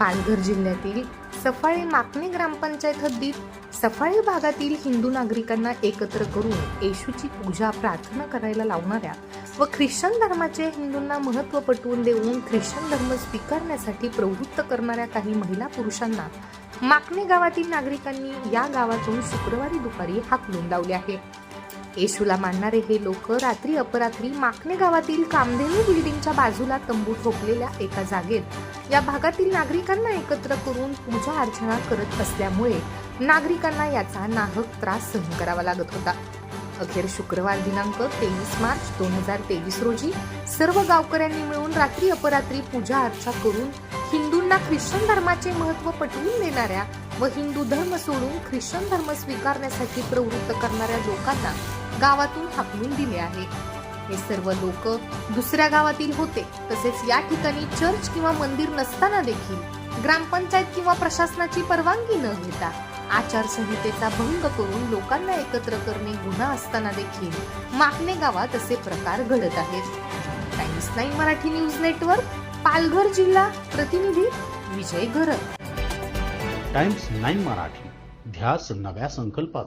पालघर जिल्ह्यातील सफाळे माकणे ग्रामपंचायत हद्दीत सफाळे भागातील हिंदू नागरिकांना एकत्र करून येशूची पूजा प्रार्थना करायला लावणाऱ्या व ख्रिश्चन धर्माचे हिंदूंना महत्त्व पटवून देऊन ख्रिश्चन धर्म स्वीकारण्यासाठी प्रवृत्त करणाऱ्या काही महिला पुरुषांना माकणे गावातील नागरिकांनी या गावातून शुक्रवारी दुपारी हाकलून लावले आहे. येशूला मानणारे हे लोक रात्री अपरात्री माकणे गावातील कामधेनू बिल्डिंगच्या बाजूला तंबू ठोकलेल्या एका जागेत. या भागातील नागरिकांना एकत्र करून पूजा अर्चना करत असल्यामुळे नागरिकांना याचा नाहक त्रास सहन करावा लागत होता. अखेर शुक्रवार दिनांक तेवीस मार्च दोन हजार तेवीस रोजी सर्व गावकऱ्यांनी मिळून रात्री अपरात्री पूजा अर्चा करून हिंदूंना ख्रिश्चन धर्माचे महत्त्व पटवून देणाऱ्या व हिंदू धर्म सोडून ख्रिश्चन धर्म स्वीकारण्यासाठी प्रवृत्त करणाऱ्या लोकांना गावातून हाकलून दिले आहे. हे सर्व लोक दुसऱ्या गावातील होते तसेच या ठिकाणी चर्च किंवा मंदिर नसताना देखील ग्रामपंचायत किंवा प्रशासनाची परवानगी न घेता आचारसंहितेचा भंग करून लोकांना एकत्र करणे गुन्हा असताना देखील मागणे गावात असे प्रकार घडत आहेत. Times Nine Marathi news network Palghar जिल्हा प्रतिनिधी विजय घरत. टाइम्स नाईन मराठी ध्यास नव्या संकल्पाचा.